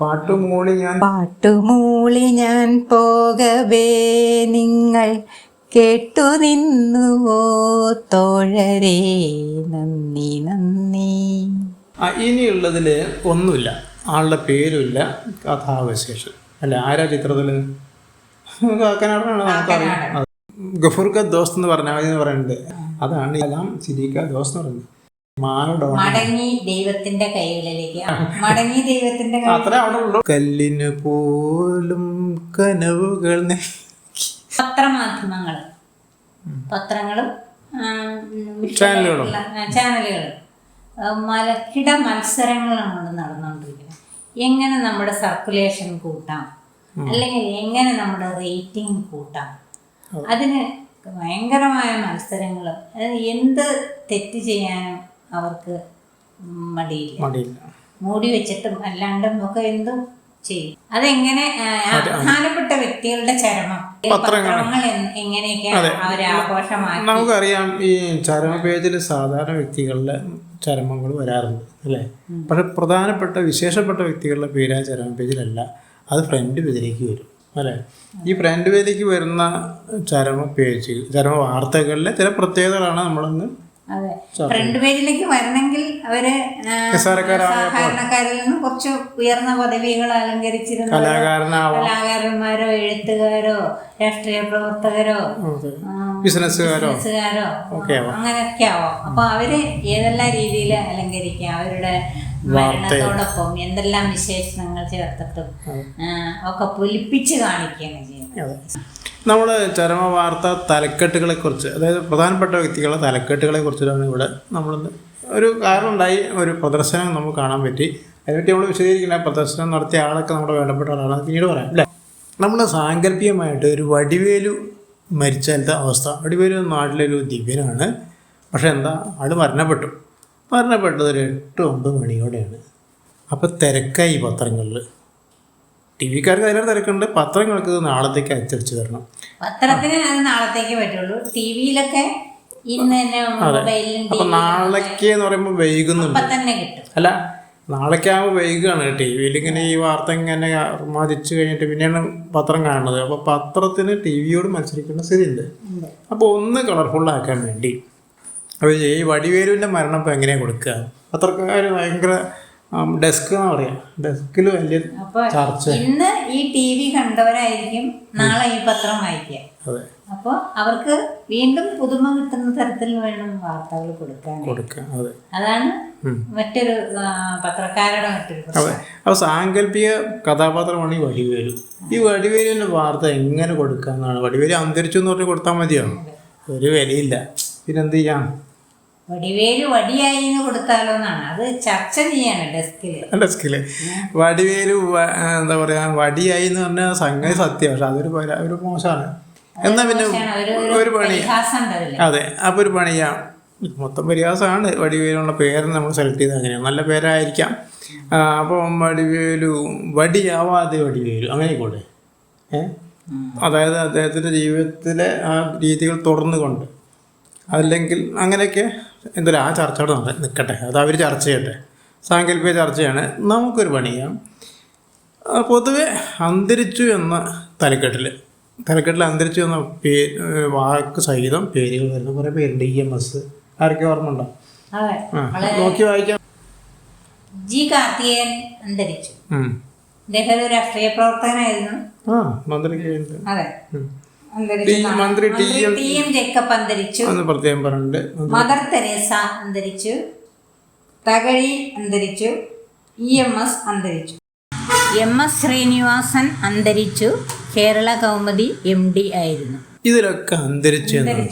പാട്ടുമൂളി ഞാൻ പാട്ടുമൂളി ഞാൻ പോകവേ നിങ്ങൾ കേട്ടു നിന്നുവോ തോഴരേ? നന്ദി നന്ദി. ഇനിയുള്ളതിൽ ഒന്നുമില്ല. ആളുടെ പേരുമില്ല. കഥാവശേഷം. അല്ല ആരാ ചിത്രത്തിൽ? നമുക്കറിയാം. ഗഫൂർക്ക ദോസ് എന്ന് പറഞ്ഞ പറയുന്നത്. അതാണ് എല്ലാം സിരിക്ക ദോസ്ത് എന്ന് പറയുന്നത്. മടങ്ങി ദൈവത്തിന്റെ കൈകളിലേക്ക്. മടങ്ങി ദൈവത്തിന്റെ കൈ അവിടെ ഉള്ളു. കല്ലിന് പോലും കനവുകൾ പത്രമാധ്യമങ്ങൾ. പത്രങ്ങളും ചാനലുകളും. ചാനലുകളും മലക്കിട മത്സരങ്ങളാണ് അവിടെ നടന്നുകൊണ്ടിരിക്കുന്നത്. എങ്ങനെ നമ്മുടെ സർക്കുലേഷൻ കൂട്ടാം? അല്ലെങ്കിൽ എങ്ങനെ നമ്മുടെ റേറ്റിംഗ് കൂട്ടാം? അതിന് ഭയങ്കരമായ മത്സരങ്ങളും എന്ത് തെറ്റ് ചെയ്യാനും അവർക്ക് മടിയില്ല. മടിയില്ല. മൂടി വെച്ചിട്ടും അല്ലാണ്ടും ഒക്കെ എന്തും ചെയ്യും. അതെങ്ങനെ പ്രധാനപ്പെട്ട വ്യക്തികളുടെ ചരമം? പത്രങ്ങൾ. എങ്ങനെയൊക്കെയാണ് അവരെ ആഘോഷമാക്കി? നമുക്കറിയാം ഈ ചരമ പേജിൽ സാധാരണ വ്യക്തികളുടെ ചരമങ്ങൾ വരാറുണ്ട് അല്ലേ? പക്ഷെ പ്രധാനപ്പെട്ട വിശേഷപ്പെട്ട വ്യക്തികളുടെ പേര് ആ ചരമ പേജിലല്ല അത് ഫ്രണ്ട് പേജിലേക്ക് വരും അല്ലേ? ഈ ഫ്രണ്ട് പേജിലേക്ക് വരുന്ന ചരമ പേജ് ചരമ വാർത്തകളിലെ ചില പ്രത്യേകതകളാണ് നമ്മളൊന്ന് അതെ. ഫ്രണ്ട് പേജിലേക്ക് വരണമെങ്കിൽ അവർ സാധാരണക്കാരിൽ നിന്ന് കുറച്ച് ഉയർന്ന പദവികൾ അലങ്കരിച്ചിരുന്ന കലാകാരന്മാരോ എഴുത്തുകാരോ രാഷ്ട്രീയ പ്രവർത്തകരോ ബിസിനസ്സുകാരോ. അങ്ങനെയൊക്കെ ആവാം. അപ്പൊ അവർ ഏതെല്ലാം രീതിയിൽ അലങ്കരിക്കാം? അവരുടെ മരണത്തോടൊപ്പം എന്തെല്ലാം വിശേഷണങ്ങൾ ചേർത്തിട്ടും ഒക്കെ പൊലിപ്പിച്ച് കാണിക്കുകയാണ് ചെയ്യുന്നത്. നമ്മൾ ചരമ വാർത്ത തലക്കെട്ടുകളെ കുറിച്ച് അതായത് പ്രധാനപ്പെട്ട വ്യക്തികളുടെ തലക്കെട്ടുകളെ കുറിച്ചിട്ടാണ് ഇവിടെ നമ്മൾ ഒരു കാരണം ഉണ്ടായി ഒരു പ്രദർശനം നമുക്ക് കാണാൻ പറ്റി. അതിനെപ്പറ്റി നമ്മൾ വിശദീകരിക്കില്ല. പ്രദർശനം നടത്തിയ ആളൊക്കെ നമ്മുടെ വേണ്ടപ്പെട്ട ആളാണ് പിന്നീട് പറയാം. അല്ലേ? നമ്മൾ സാങ്കല്പികമായിട്ട് ഒരു വടിവേലു മരിച്ചാലത്തെ അവസ്ഥ. വടിവേലു നാട്ടിലൊരു ദിവ്യനാണ്. പക്ഷെ എന്താ ആൾ മരണപ്പെട്ടു. മരണപ്പെട്ടത് ഒരു എട്ട് ഒമ്പത് മണിയോടെയാണ്. അപ്പോൾ തിരക്കായി പത്രങ്ങളിൽ ടി വിക്കാർക്ക് അതിനൊരു തിരക്കുണ്ട്. പത്രങ്ങൾക്ക് ഇത് നാളത്തേക്ക് അച്ചടിച്ചു തരണം. പത്രത്തിന് അത് നാളത്തേക്ക് പറ്റുള്ളൂ. ടി വിയിലൊക്കെ ഇന്ന് തന്നെ മൊബൈലിലും അപ്പം നാളേക്ക് എന്ന് പറയുമ്പോൾ വൈകുന്നുണ്ട്. ഇപ്പൊ തന്നെ കിട്ടും. അല്ല നാളേക്കാകുമ്പോൾ വൈകുകയാണ് ടി വിയിൽ ഇങ്ങനെ ഈ വാർത്ത ഇങ്ങനെ മതിച്ചു കഴിഞ്ഞിട്ട് പിന്നെയാണ് പത്രം കാണുന്നത്. അപ്പോൾ പത്രത്തിന് ടി വിയോട് മത്സരിക്കേണ്ട സ്ഥിതിയുണ്ട്. അപ്പോൾ ഒന്ന് കളർഫുൾ ആക്കാൻ വേണ്ടി. അപ്പോൾ ഈ വടിവേലുവിന്റെ മരണം ഇപ്പോൾ എങ്ങനെയാണ് കൊടുക്കുക? പത്രക്കാർ ഭയങ്കര ഡെസ്ക് എന്ന് പറയാം. ഡെസ്കിൽ വലിയ ചർച്ച. ഇന്ന് ഈ ടി വി കണ്ടവരായിരിക്കും നാളെ ഈ പത്രം വായിക്കുക. അതെ. അപ്പോൾ അവർക്ക് വീണ്ടും പുതുമ കിട്ടുന്ന തരത്തിൽ വേണം വാർത്തകൾ കൊടുക്കാൻ. കൊടുക്കാൻ അതെ. അതാണ്. മറ്റൊരു പത്രക്കാരുടെ മറ്റൊരു അതെ. അപ്പോൾ സാങ്കല്പിക കഥാപാത്രമാണ് ഈ വടിവേലു. ഈ വടിവേലുവിന്റെ വാർത്ത എങ്ങനെ കൊടുക്കാമെന്നാണ് വടിവേലു അന്തരിച്ചു എന്ന് പറഞ്ഞ് കൊടുത്താൽ മതിയാണ്? ഒരു വിലയില്ല. പിന്നെന്ത് ചെയ്യാം? വടിവേൽ വടിയായി എന്ന് കൊടുത്താലോ എന്നാണ് അത് ചർച്ച ചെയ്യാണ് ഡെസ്കിൽ. അല്ല വടിവേൽ എന്താ പറയാ വടിയായി എന്ന് പറഞ്ഞാൽ സംഗതി സത്യം പക്ഷെ അതൊരു ഒരു മോശമാണ്. എന്നാ പിന്നെ ഒരു പണി. അതെ അപ്പൊ ഒരു പണിയാ മൊത്തം പരിഹാസമാണ്. വടിവേലുള്ള പേര് നമ്മൾ സെലക്ട് ചെയ്ത് അങ്ങനെ. നല്ല പേരായിരിക്കാം. അപ്പോൾ അപ്പം വടിവേലു വടിയാവാതെ വടിവേലു അങ്ങനെ കൂടെ ഏഹ് അതായത് അദ്ദേഹത്തിന്റെ ജീവിതത്തിലെ ആ രീതികൾ തുടർന്നുകൊണ്ട്. അല്ലെങ്കിൽ അങ്ങനെയൊക്കെ എന്തായാലും ആ ചർച്ച അവിടെ നട- നിൽക്കട്ടെ. അത് അവർ ചർച്ച ചെയ്യട്ടെ. സാങ്കല്പിക ചർച്ചയാണ്. നമുക്കൊരു പണി ചെയ്യാം പൊതുവെ അന്തരിച്ചു എന്ന തലക്കെട്ടിൽ തലക്കെട്ടിൽ അന്തരിച്ചു എന്ന പേ വാക്ക് സഹിതം പേരുകൾ വരുന്ന കുറേ പേരുണ്ട്. E M S. ആരൊക്കെ ഓർമ്മ ഉണ്ടോ? നോക്കി വായിക്കാം. ജി കാർത്തികേയൻ അന്തരിച്ചു. അദ്ദേഹം ഒരു രാഷ്ട്രീയ പ്രവർത്തകനായിരുന്നു. ആ മന്ത്രി അതെ. മന്ത്രി ടി എം ജേക്കബ് അന്തരിച്ചു. പ്രത്യേകം പറഞ്ഞിട്ടുണ്ട്. മദർ തെരേസ അന്തരിച്ചു. തകഴി അന്തരിച്ചു. ഇ എം എസ് അന്തരിച്ചു. എം എസ് ശ്രീനിവാസൻ അന്തരിച്ചു. കേരള കൗമുദി എം ഡി ആയിരുന്നു. ഇതിലൊക്കെ അന്തരിച്ചു ഇതിൽ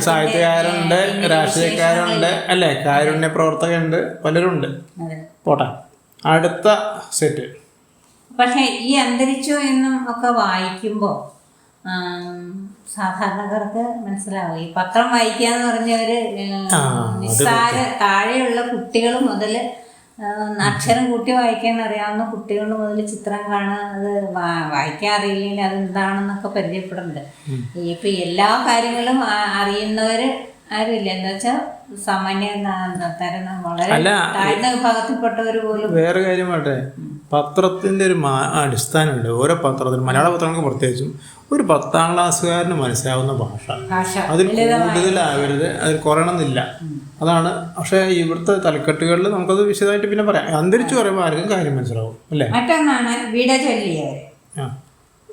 സാഹിത്യകാരുണ്ട് രാഷ്ട്രീയക്കാരുണ്ട് അല്ലേ? കാരുണ്യ പ്രവർത്തകരുണ്ട് പലരുണ്ട്. പോട്ടെ. അടുത്ത സെറ്റ് പക്ഷെ ഈ അന്തരിച്ചു എന്നും ഒക്കെ വായിക്കുമ്പോൾ സാധാരണക്കാർക്ക് മനസ്സിലാവും. ഈ പത്രം വായിക്കുക എന്ന് പറഞ്ഞവര് ആ, നിസ്സാര താഴെയുള്ള കുട്ടികൾ മുതൽ അക്ഷരം കൂട്ടി വായിക്കാൻ അറിയാവുന്ന കുട്ടികൾ മുതൽ ചിത്രം കാണുക അത് വായിക്കാൻ അറിയില്ലെങ്കിൽ അത് എന്താണെന്നൊക്കെ പരിചയപ്പെടുന്നുണ്ട് ഇപ്പൊ എല്ലാ കാര്യങ്ങളും അറിയുന്നവർ അറിയുന്നവര് ആരുമില്ല. എന്താ വെച്ചാൽ സാമാന്യ വളരെ താഴ്ന്ന വിഭാഗത്തിൽപ്പെട്ടവർ പോലും വേറെ കാര്യം പറയട്ടെ? പത്രത്തിന്റെ ഒരു മാ അടിസ്ഥാനമുണ്ട്. ഓരോ പത്രത്തിനും മലയാള പത്രങ്ങൾക്ക് പ്രത്യേകിച്ചും ഒരു പത്താം ക്ലാസ്സുകാരന് മനസ്സിലാവുന്ന ഭാഷ. അതിൽ കൂടുതലാവരുത് അതിൽ കുറയണമെന്നില്ല. അതാണ്. പക്ഷേ ഇവിടുത്തെ തലക്കെട്ടുകളിൽ നമുക്കത് വിശദമായിട്ട് പിന്നെ പറയാം. അന്തരിച്ചു പറയുമ്പോൾ ആർക്കും കാര്യം മനസ്സിലാവും. അല്ലേ? മറ്റൊന്നാണ് വിടചൊല്ലിയവർ.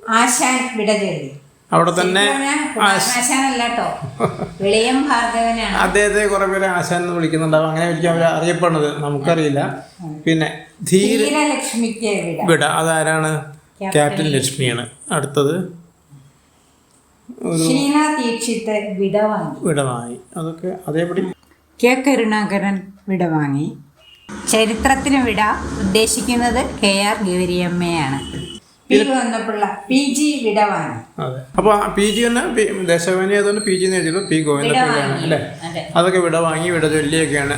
ആശാൻ വിട ചൊല്ലി അവിടെ തന്നെ അദ്ദേഹത്തെ കുറെ പേര് ആശാൻ എന്ന് വിളിക്കുന്നുണ്ടാവും. അങ്ങനെ വിളിക്കാൻ അവർ അറിയപ്പെടുന്നത് നമുക്കറിയില്ല. പിന്നെ ധീര വിട അതാരാണ്? ക്യാപ്റ്റൻ ലക്ഷ്മിയാണ്. അടുത്തത്? വിടവാങ്ങി അതൊക്കെ അതേപടി. കെ കരുണാകരൻ വിടവാങ്ങി ചരിത്രത്തിന് വിട ഉദ്ദേശിക്കുന്നത് കെ ആർ ഗൗരിയമ്മയാണ്. പി വന്നപ്പിള്ള പി ജി അതെ. അപ്പോൾ പി ജി തന്നെ ദേശാഭിമാനി ആയതുകൊണ്ട് പി ജി എഴുതിയുള്ളൂ പി ഗോവിന്ദപ്പിള്ളയാണ് അല്ലേ? അതെ. അതൊക്കെ വിട വാങ്ങി വിട ചൊല്ലിയൊക്കെയാണ്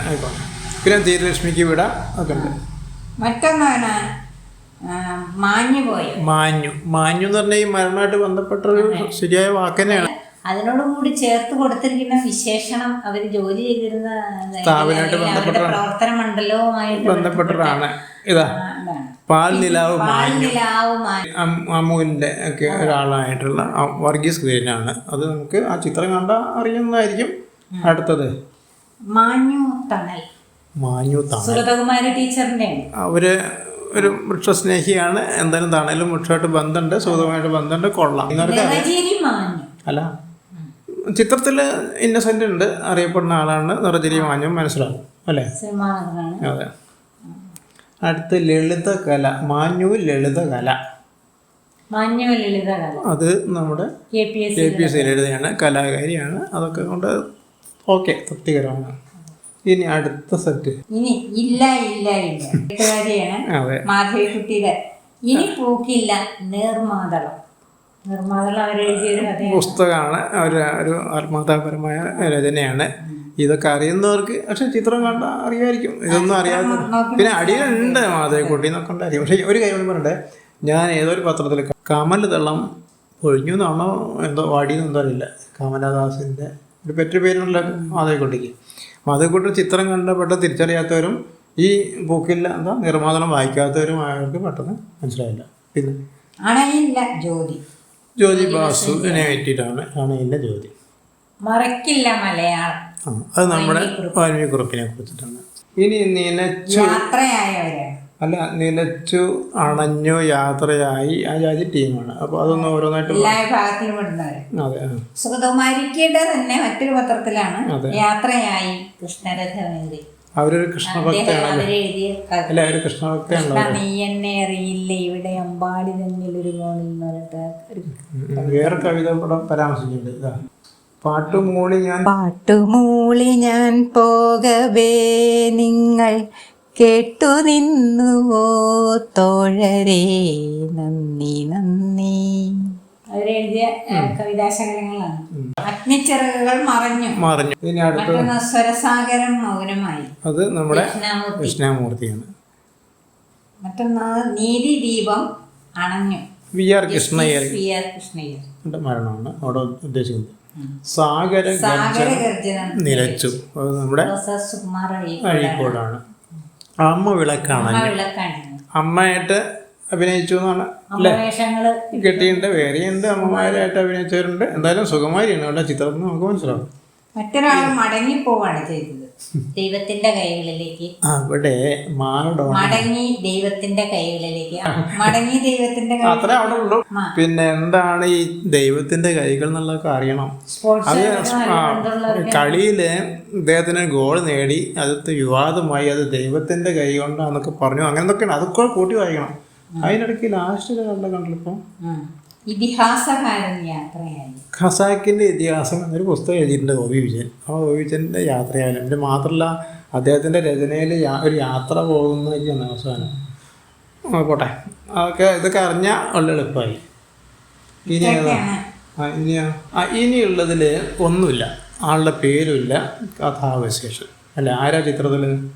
പിന്നെ ധീരലക്ഷ്മിക്ക് വിട ഒക്കെ ഉണ്ട്. മറ്റൊന്നാണ് മാഞ്ഞു മാഞ്ഞു. എന്ന് പറഞ്ഞാൽ ഈ മരണമായിട്ട് ബന്ധപ്പെട്ട ഒരു ശരിയായ വാക്ക് തന്നെയാണ്. അതിനോട് കൂടി ചേർത്ത് കൊടുത്തിരിക്കുന്ന വിശേഷണം അവർ ജോലി ചെയ്തിരുന്ന സ്ഥാപനമായിട്ട് പ്രവർത്തന മണ്ഡലവുമായിട്ട് ബന്ധപ്പെട്ടതാണ്. ഇതാ. പാൽനിലാവ് അമ്മുവിന്റെ ഒക്കെ ഒരാളായിട്ടുള്ള വർഗീസ് കുര്യനാണ് അത് നമുക്ക് ആ ചിത്രം കണ്ട അറിയുന്നതായിരിക്കും അടുത്തത്. മാഞ്ഞു തണൽ. മാഞ്ഞു തണൽ. സുഗതകുമാരി അവർ ഒരു വൃക്ഷസ്നേഹിയാണ്. എന്തായാലും തണലും വൃക്ഷമായിട്ട് ബന്ധമുണ്ട് സുഖമായിട്ട് ബന്ധമുണ്ട് കൊള്ളാം. അല്ല ചിത്രത്തിൽ ഇന്നസെന്റ് ഉണ്ട് അറിയപ്പെടുന്ന ആളാണ് നിറജരി മാഞ്ഞും മനസ്സിലാവും അല്ലേ? അതെ. അടുത്ത് ലളിതകല മാഞ്ഞു ലളിതകല. മാഞ്ഞു ലളിതകല. അത് നമ്മുടെ K P S K P S ലളിതയാണ് കലാകാരിയാണ്. അതൊക്കെ കൊണ്ട് ഓക്കെ തൃപ്തികരമാണ്. ഇനി അടുത്ത സെറ്റ്. ഇനി ഇല്ല ഇല്ല ഇല്ല. എഴുത്തുകാരിയാണ് അതെ. മാധവിക്കുട്ടിയുടെ ഇനി പൂക്കില്ല നിർമാതളം. നിർമാതളം അവരെഴുതിയൊരു കഥയാണ്. പുസ്തകമാണ്. ഒരു ഒരു ആത്മകഥാപരമായ രചനയാണ്. ഇതൊക്കെ അറിയുന്നവർക്ക് പക്ഷെ ചിത്രം കണ്ട അറിയായിരിക്കും. ഇതൊന്നും അറിയാത്ത പിന്നെ അടിയുണ്ട് മാധവിക്കുട്ടി എന്നൊക്കെ ഉണ്ടായിരിക്കും. പക്ഷെ ഒരു കാര്യം പറയണ്ടെ ഞാൻ ഏതൊരു പത്രത്തിൽ കമൽ തള്ളം പൊഴിഞ്ഞു എന്നാണോ എന്തോ വാടിയെന്ന് എന്തോ അറിയില്ല. കമലദാസിന്റെ ഒരു പെറ്റ പേരുള്ള മാധവിക്കുട്ടിക്ക്. മാധവിക്കുട്ടി ചിത്രം കണ്ട പെട്ടെന്ന് തിരിച്ചറിയാത്തവരും ഈ ബുക്കില്ല എന്താ നിർമ്മാതനം വായിക്കാത്തവരും ആയവർക്ക് പെട്ടെന്ന് മനസ്സിലായില്ല. പിന്നെ അണയില്ല ജ്യോതി. ജ്യോതി ബാസുവിനെ പറ്റിയിട്ടാണ് അണയില്ല ജ്യോതി. മറക്കില്ല മലയാളം. അത് നമ്മുടെ വാൽമീകി കുറിപ്പിനെ കുറിച്ചിട്ടാണ്. ഇനി നിലച്ചു യാത്രയായവരാണ് അല്ല നിലച്ചു അണഞ്ഞു യാത്രയായി ആ ജാതി ടീമാണ്. അപ്പോൾ അതൊന്ന് ഓരോന്നായിട്ട് എല്ലാ വിഭാഗത്തിലും പെടുന്നവര് അതെ. സുഗതകുമാരിക്കയുടെ തന്നെ മറ്റൊരു പത്രത്തിലാണ്. യാത്രയായി കൃഷ്ണരഥമേറി അവരൊരു കൃഷ്ണഭക്തയാണ്. അവരെഴുതിയ കഥ. അല്ല ഒരു കൃഷ്ണഭക്തയാണല്ലോ കൃഷ്ണ നീ എന്നെ അറിയില്ല ഇവിടെ അമ്പാടി തന്നിൽ ഒരു കോണിൽ വേറെ കവിത പരാമർശിക്കുന്നുണ്ട്. പാട്ടുമൂളി ഞാൻ പാട്ടുമൂളി ഞാൻ പോകവേ നിങ്ങൾ കേട്ടു നിന്നുവോ തോഴരേ? നന്ദി നന്ദി. അവരെഴുതിയ കവിതാശകലങ്ങളാണ്. അഗ്നിച്ചിറകുകൾ മറഞ്ഞു. മറിഞ്ഞു. ഇനി അടുത്ത സ്വരസാഗരം മൗനമായി. അത് നമ്മുടെ കൃഷ്ണമൂർത്തിയാണ്. മറ്റൊന്ന് നീതി ദീപം അണഞ്ഞു. V R Krishna Iyer. V R Krishna Iyer. മരണമാണ്. അവിടെ ഉദ്ദേശിക്കുന്നത്. സാഗര നിലച്ചു. നമ്മുടെ അഴീക്കോടാണ്. അമ്മ വിളക്കാണ് അമ്മ വിളക്കാണ്. അമ്മയായിട്ട് അഭിനയിച്ചു എന്നാണ് കെട്ടിയുണ്ട് കിട്ടിയിട്ടുണ്ട് വേറെയുണ്ട് അമ്മമാരായിട്ട് അഭിനയിച്ചവരുണ്ട്? എന്തായാലും സുഖമായിരുന്നു അവിടെ ചിത്രത്തിൽ നിന്ന് നമുക്ക് മനസ്സിലാവും. മറ്റൊരാൾ മടങ്ങിപ്പോവാണ് ചെയ്തത്. ദൈവത്തിന്റെ കൈകളിലേക്ക്. അവിടെ മടങ്ങി ദൈവത്തിന്റെ കൈകളിലേക്ക്. മടങ്ങി ദൈവത്തിന്റെ അത്രേ അവിടെ ഉള്ളൂ പിന്നെ എന്താണ് ഈ ദൈവത്തിന്റെ കൈകൾ എന്നുള്ളതൊക്കെ അറിയണം. അത് കളിയിൽ ഇദ്ദേഹത്തിന് ഗോൾ നേടി അത് വിവാദമായി അത് ദൈവത്തിന്റെ കൈ കൊണ്ടാന്നൊക്കെ പറഞ്ഞു. അങ്ങനെ എന്തൊക്കെയാണ് അതൊക്കെ കൂട്ടി വായിക്കണം. അതിനിടയ്ക്ക് ലാസ്റ്റ് കണ്ടിപ്പോ ഖസാക്കിന്റെ ഇതിഹാസം എന്നൊരു പുസ്തകം എഴുതിയിട്ടുണ്ട് ഗോപി വിജയൻ. ആ വിജയന്റെ വിജയന്റെ യാത്രയായാലും പിന്നെ മാത്രമല്ല അദ്ദേഹത്തിന്റെ രചനയിൽ ഒരു യാത്ര പോകുന്ന അവസാനം. ആ, പോട്ടെ. അതൊക്കെ ഇതൊക്കെ അറിഞ്ഞാൽ വളരെ എളുപ്പമായി. ഇനി ആ ഇനിയോ? ആ ഇനിയുള്ളതിൽ ഒന്നുമില്ല. ആളുടെ പേരുമില്ല. കഥാവശേഷം. അല്ല? ആരാ ചിത്രത്തിൽ?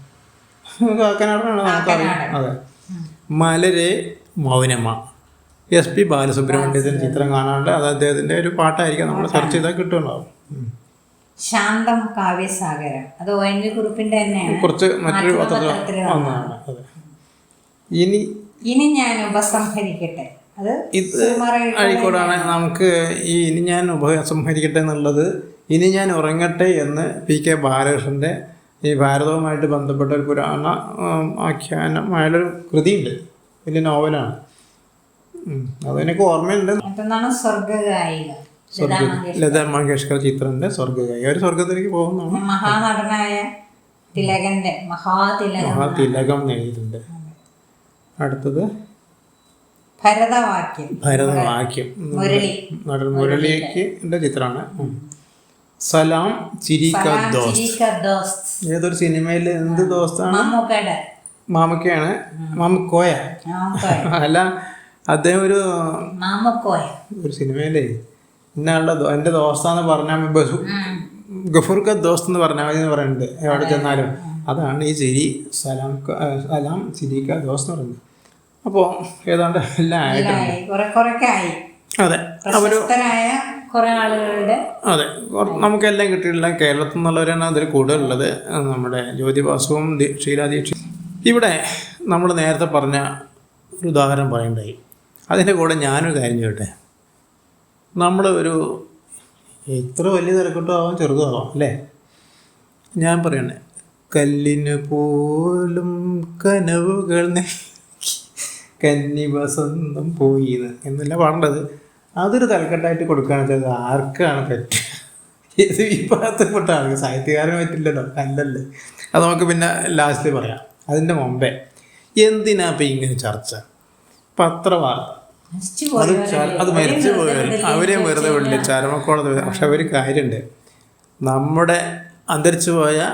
കാക്കനാടനാണ്? നമുക്കറിയാം. അതെ. മലരെ മൗനമ. എസ് പി ബാലസുബ്രഹ്മണ്യത്തിന്റെ ചിത്രം കാണാണ്ട് അത് അദ്ദേഹത്തിന്റെ ഒരു പാട്ടായിരിക്കും. നമ്മൾ സെർച്ച് ചെയ്താൽ കിട്ടുന്നുണ്ടാവും ശാന്തം കാവ്യസാഗരം. അത് ഒ എൻ വി കുറിപ്പിന്റെ തന്നെയാണ്. കുറച്ച് മറ്റൊരു അതെ. ഇനി ഇനി ഞാൻ ഉപസംഹരിക്കട്ടെ. അത് ഇത് അഴീക്കോടാണ് നമുക്ക് ഈ ഇനി ഞാൻ ഉപസംഹരിക്കട്ടെ എന്നുള്ളത് ഇനി ഞാൻ ഉറങ്ങട്ടെ എന്ന് പി കെ ബാലകൃഷ്ണന്റെ ഈ ഭാരതവുമായിട്ട് ബന്ധപ്പെട്ട ഒരു പുരാണ ആഖ്യാനമായുള്ളൊരു ആഖ്യാനമായൊരു കൃതിയുണ്ട്. വലിയ നോവലാണ്. അതെനിക്ക് ഓർമ്മയുണ്ട്. ലതാ മങ്കേഷ്കർ. ചിത്രന്റെ സ്വർഗകായി അവർ സ്വർഗത്തിലേക്ക് പോകുന്നതാണ് മഹാനടനായ തിലകന്റെ മഹാതിലകൻ. ആ എഴുതിയിട്ടുണ്ട് അടുത്തത്? ഭരതവാക്യം. ഭരതവാക്യം. നടൻ മുരളിക്ക് ചിത്രമാണ്. സലാം ചിരിക്ക ദോസ്ത്. ഏതൊരു സിനിമയിൽ എന്ത് ദോസ്താണ്? മാമുക്കയാണ് മാമക്കയാണ് മാമക്കോയ മാമുക്കോയ അല്ല അദ്ദേഹം ഒരു ഒരു സിനിമയിലേ ഇന്നാളുടെ ദോ- എന്റെ ദോസ്താന്ന് പറഞ്ഞാൽ ബസു ഗഫൂർക്ക ദോസ്ത് എന്ന് പറഞ്ഞാൽ മതി എന്ന് പറയുന്നുണ്ട് എവിടെ ചെന്നാലും. അതാണ് ഈ ചിരി സലാം സലാം ചിരിക്ക ദോസ് എന്ന് പറയുന്നത്. അപ്പോൾ ഏതാണ്ട് എല്ലാം ആയിട്ടുണ്ട്. അതെ അവർ അതെ നമുക്കെല്ലാം കിട്ടിയിട്ടില്ല. കേരളത്തിൽ നിന്നുള്ളവരാണ് അതിൽ കൂടുതലുള്ളത്. നമ്മുടെ ജ്യോതിബാസുവും ശീലാദീക്ഷ ഇവിടെ നമ്മൾ നേരത്തെ പറഞ്ഞ ഒരു ഉദാഹരണം പറയണ്ടായി അതിന്റെ കൂടെ ഞാനൊരു കാര്യം ചോട്ടെ നമ്മൾ ഒരു എത്ര വലിയ തിരക്കട്ടോ ആവാം ചെറുതും ആവാം അല്ലേ? ഞാൻ പറയണേ കല്ലിന് പോലും കനവുകൾ കന്നി വസന്തം പോയി എന്നല്ല പാടേണ്ടത് അതൊരു തലക്കെട്ടായിട്ട് കൊടുക്കുകയാണെന്ന് വെച്ചാൽ ആർക്കാണ് പറ്റുക? ഇത് ഈ ഭാഗത്തുപെട്ട ആൾക്ക് സാഹിത്യകാരന് പറ്റില്ലല്ലോ അല്ലല്ലേ അത് നമുക്ക് പിന്നെ ലാസ്റ്റ് പറയാം. അതിന്റെ മുമ്പേ എന്തിനാ ഇപ്പം ഇങ്ങനെ ചർച്ച? പത്രവാർത്ത. നശിച്ചു അത് മരിച്ചു പോയവർ അവരെ വെറുതെ വിടില്ല ചരമക്കോളത്ത് പക്ഷെ ഒരു കാര്യമുണ്ട്. നമ്മുടെ അന്തരിച്ചു പോയ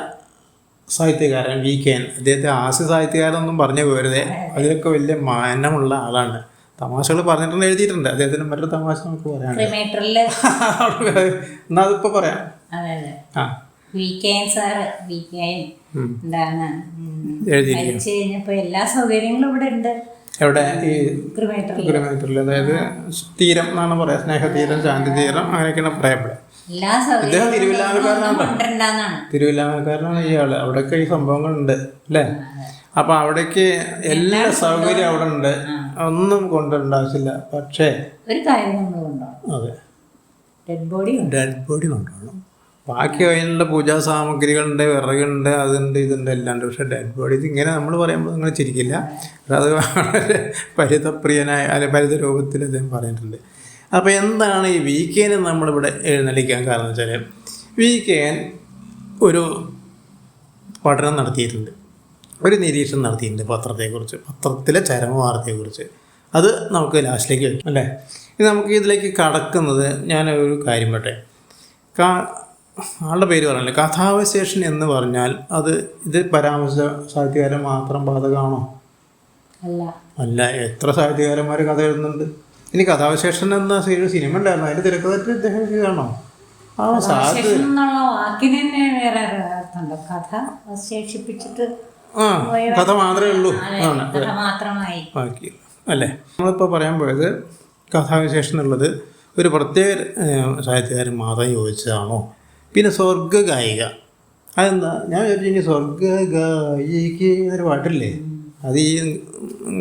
സാഹിത്യകാരൻ വി കെ എൻ. അദ്ദേഹത്തെ ഹാസ്യ സാഹിത്യകാരനൊന്നും പറഞ്ഞു പോരുതേ. അതിലൊക്കെ വലിയ മാനമുള്ള ആളാണ്. തമാശകൾ പറഞ്ഞിട്ടുണ്ട് എഴുതിയിട്ടുണ്ട്. അദ്ദേഹത്തിന് മറ്റൊരു തമാശ നമുക്ക് പറയാം എന്നാ അതിപ്പോ പറയാം. എല്ലാ സൗകര്യങ്ങളും ഇവിടെ ഉണ്ട്. എവിടെ? ഈ കിലോമീറ്ററിൽ അതായത് തീരം എന്നാണ് പറയാം സ്നേഹതീരം ശാന്തി തീരം അങ്ങനെയൊക്കെയാണ് പറയപ്പെടുക. ഇദ്ദേഹം തിരുവില്ലാമൽക്കാരനാണ് തിരുവില്ലാമൽക്കാരനാണ് ഇയാൾ. അവിടെയൊക്കെ ഈ സംഭവങ്ങളുണ്ട് അല്ലേ? അപ്പൊ അവിടേക്ക് എല്ലാ സൗകര്യം അവിടെ ഉണ്ട് ഒന്നും കൊണ്ടുവരേണ്ട ആവശ്യമില്ല. പക്ഷേ ഒരു കാര്യം നമ്മൾ കൊണ്ടുപോകണം. അതെ. ഡെഡ് ബോഡി ഡെഡ് ബോഡി കൊണ്ടുപോകണം. ബാക്കി അതിനുള്ള പൂജാ സാമഗ്രികളുണ്ട് വിറകുണ്ട് അതുണ്ട് ഇതുണ്ട് എല്ലാം പക്ഷേ ഡെഡ് ബോഡി ഇതിങ്ങനെ നമ്മൾ പറയുമ്പോൾ നിങ്ങൾ ചിരിക്കില്ല. അത് വളരെ പരിതപ്രിയനായ അല്ലെ പരിത രൂപത്തിൽ അദ്ദേഹം പറഞ്ഞിട്ടുണ്ട് അപ്പോൾ എന്താണ് ഈ വി കെനെ നമ്മളിവിടെ എഴുന്നള്ളിക്കാൻ കാരണം വെച്ചാൽ വി കെൻ ഒരു പഠനം നടത്തിയിട്ടുണ്ട്. ഒരു നിരീക്ഷണം നടത്തിയിട്ടുണ്ട് പത്രത്തെക്കുറിച്ച് പത്രത്തിലെ ചരമ വാർത്തയെക്കുറിച്ച് അത് നമുക്ക് ലാസ്റ്റിലേക്ക് വരും അല്ലേ? ഇത് നമുക്ക് ഇതിലേക്ക് കടക്കുന്നത് ഞാൻ ഒരു കാര്യം പറ്റേ കാ ആളുടെ പേര് പറഞ്ഞില്ല കഥാവശേഷൻ എന്ന് പറഞ്ഞാൽ അത് ഇത് പരാമർശ സാഹിത്യകാരൻ മാത്രം ബാധകമാണോ? അല്ല. എത്ര സാഹിത്യകാരന്മാർ കഥ എഴുതുന്നുണ്ട്? ഇനി കഥാവശേഷൻ എന്ന ഒരു സിനിമ ഉണ്ടായിരുന്നു. അതിന്റെ തിരക്കഥ ഇദ്ദേഹം ചെയ്യാണോ ആ സാധു ആ കഥ മാത്രമേ ഉള്ളൂ. ആണ് ബാക്കി. അല്ലേ? നമ്മളിപ്പോൾ പറയാൻ പോയത് കഥാവിശേഷം എന്നുള്ളത് ഒരു പ്രത്യേക സാഹിത്യകാരൻ മാത്രം ചോദിച്ചതാണോ? പിന്നെ സ്വർഗ ഗായിക അതെന്താ? ഞാൻ വിചാരിച്ചു ഇനി സ്വർഗ ഗായിക എന്നൊരു പാട്ടില്ലേ? അത് ഈ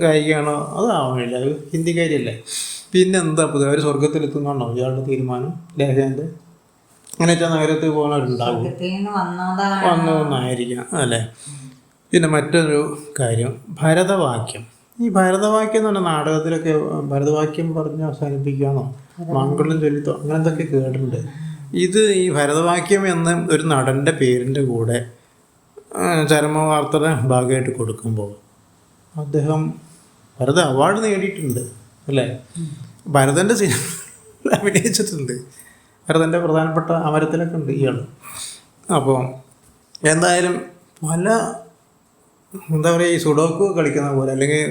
ഗായികയാണോ? അതാവണില്ല. അത് ഹിന്ദിക്കാരിയല്ലേ പിന്നെ എന്താ പുതിയ? അവർ സ്വർഗത്തിലെത്തുന്നുണ്ടോ ഇയാളുടെ തീരുമാനം? ലേഖന്റെ അങ്ങനെ വെച്ചാൽ നഗരത്തിൽ പോകുന്നവരുണ്ടാവും വന്നതെന്നായിരിക്കാം അല്ലേ? പിന്നെ മറ്റൊരു കാര്യം. ഭരതവാക്യം. ഈ ഭരതവാക്യം എന്ന് പറഞ്ഞാൽ നാടകത്തിലൊക്കെ ഭരതവാക്യം പറഞ്ഞ് അവസാനിപ്പിക്കുകയാണോ? മംഗളം ചൊല്ലിത്തോ അങ്ങനെ എന്തൊക്കെ കേട്ടിട്ടുണ്ട്? ഇത് ഈ ഭരതവാക്യം എന്ന ഒരു നടന്റെ പേരിന്റെ കൂടെ ചരമവാർത്തയുടെ ഭാഗമായിട്ട് കൊടുക്കുമ്പോൾ അദ്ദേഹം ഭരത അവാർഡ് നേടിയിട്ടുണ്ട് അല്ലേ? ഭരതന്റെ സിനിമ അഭിനയിച്ചിട്ടുണ്ട്. ഭരതന്റെ പ്രധാനപ്പെട്ട അമരത്തിലൊക്കെ ഉണ്ട് ഇയാൾ അപ്പോൾ എന്തായാലും പല എന്താ പറയുക ഈ സുഡോക്ക് കളിക്കുന്ന പോലെ അല്ലെങ്കിൽ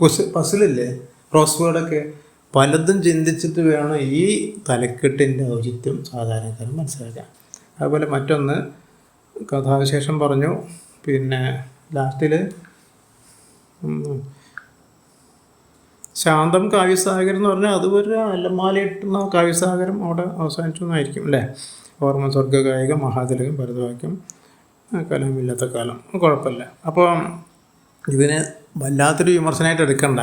പുസ് പസിലില്ലേ ക്രോസ് വേർഡൊക്കെ പലതും ചിന്തിച്ചിട്ട് വേണം ഈ തലക്കെട്ടിന്റെ ഔചിത്യം സാധാരണക്കാരൻ മനസ്സിലാക്കാൻ. അതുപോലെ മറ്റൊന്ന് കഥാവിശേഷം പറഞ്ഞു. പിന്നെ ലാസ്റ്റിൽ ശാന്തം കാവ്യസാഗരം എന്ന് പറഞ്ഞാൽ അത് ഒരു കാവ്യസാഗരം അവിടെ അവസാനിച്ചു എന്നായിരിക്കും അല്ലേ? ഓർമ്മ സ്വർഗകായിക മഹാതിലകം ഭരതവാക്യം കലമില്ലാത്ത കാലം. കുഴപ്പമില്ല. അപ്പോൾ ഇതിന് വല്ലാത്തൊരു വിമർശനമായിട്ട് എടുക്കണ്ട.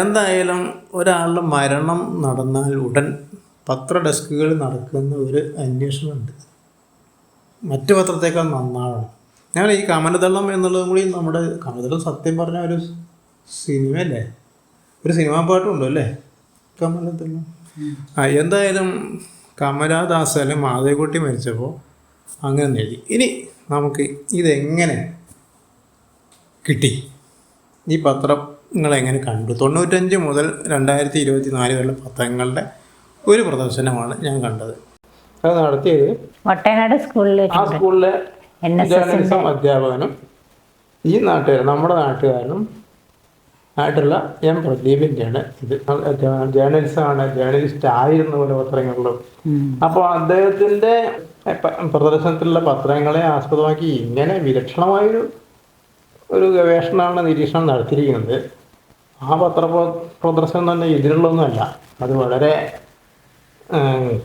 എന്തായാലും ഒരാളുടെ മരണം നടന്നാൽ ഉടൻ പത്ര ഡെസ്കുകളിൽ നടക്കുന്ന ഒരു അന്വേഷണമുണ്ട്. മറ്റു പത്രത്തേക്കാൾ നന്നാവണം. ഞാൻ ഈ കമലദളം എന്നുള്ളതും കൂടി നമ്മുടെ കമലദളം സത്യം പറഞ്ഞ ഒരു സിനിമയല്ലേ? ഒരു സിനിമാ പാട്ടുണ്ടോ അല്ലേ? കമലദളം ആ എന്തായാലും കമലാദാസ് അല്ലെ മാധവിക്കുട്ടി മരിച്ചപ്പോൾ അങ്ങനെ നേടി. ഇനി നമുക്ക് ഇതെങ്ങനെ കിട്ടി? ഈ പത്രം നിങ്ങൾ എങ്ങനെ കണ്ടു? തൊണ്ണൂറ്റഞ്ച് മുതൽ രണ്ടായിരത്തി ഇരുപത്തി നാല് വരെയുള്ള പത്രങ്ങളുടെ ഒരു പ്രദർശനമാണ് ഞാൻ കണ്ടത്. അത് നടത്തിയത് വട്ടനാട് സ്കൂളിൽ ആ സ്കൂളിലെ ജേർണലിസം അധ്യാപകനും ഈ നാട്ടുകാരൻ നമ്മുടെ നാട്ടുകാരനും ആയിട്ടുള്ള എം പ്രദീപിന്റെയാണ് ഇത്. ജേർണലിസമാണ് ജേർണലിസ്റ്റ് ആയിരുന്നു പോലെ പത്രങ്ങളിലും അപ്പോൾ അദ്ദേഹത്തിന്റെ പ്രദർശനത്തിലുള്ള പത്രങ്ങളെ ആസ്പദമാക്കി ഇങ്ങനെ വിലക്ഷണമായൊരു ഒരു ഗവേഷണമാണ് നിരീക്ഷണം നടത്തിയിരിക്കുന്നത്. ആ പത്ര പ്ര- പ്രദർശനം തന്നെ ഇതിലുള്ളതൊന്നുമല്ല. അത് വളരെ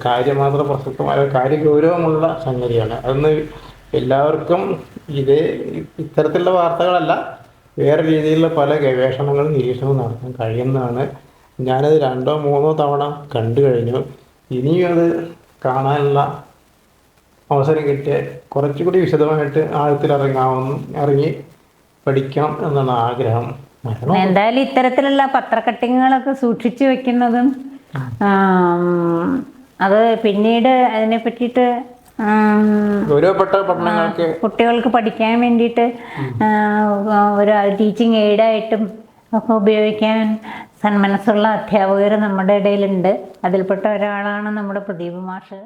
കാര്യമാത്ര പ്രസക്തമായ കാര്യഗൗരവമുള്ള സംഗതിയാണ്. അതൊന്ന് എല്ലാവർക്കും ഇത് ഇത്തരത്തിലുള്ള വാർത്തകളല്ല വേറെ രീതിയിലുള്ള പല ഗവേഷണങ്ങളും നിരീക്ഷണവും നടത്താൻ കഴിയുന്നതാണ്. ഞാനത് രണ്ടോ മൂന്നോ തവണ കണ്ടു കഴിഞ്ഞു. ഇനിയും അത് കാണാനുള്ള അവസരം കിട്ടിയ കുറച്ചുകൂടി വിശദമായിട്ട് ആഴത്തിൽ ഇറങ്ങാവുന്ന ഇറങ്ങി പഠിക്കാം എന്നാണ് ആഗ്രഹം എന്തായാലും ഇത്തരത്തിലുള്ള പത്രക്കട്ടിങ്ങുകളൊക്കെ സൂക്ഷിച്ചു വെക്കുന്നതും അത് പിന്നീട് അതിനെ പറ്റിയിട്ട് ആം, കുട്ടികൾക്ക് പഠിക്കാൻ വേണ്ടിയിട്ട് ഒരു ടീച്ചിങ് എയ്ഡായിട്ടും ഒക്കെ ഉപയോഗിക്കാൻ സന്മനസ്സുള്ള അധ്യാപകർ നമ്മുടെ ഇടയിലുണ്ട്. അതിൽപ്പെട്ട ഒരാളാണ് നമ്മുടെ പ്രദീപ് മാഷ്.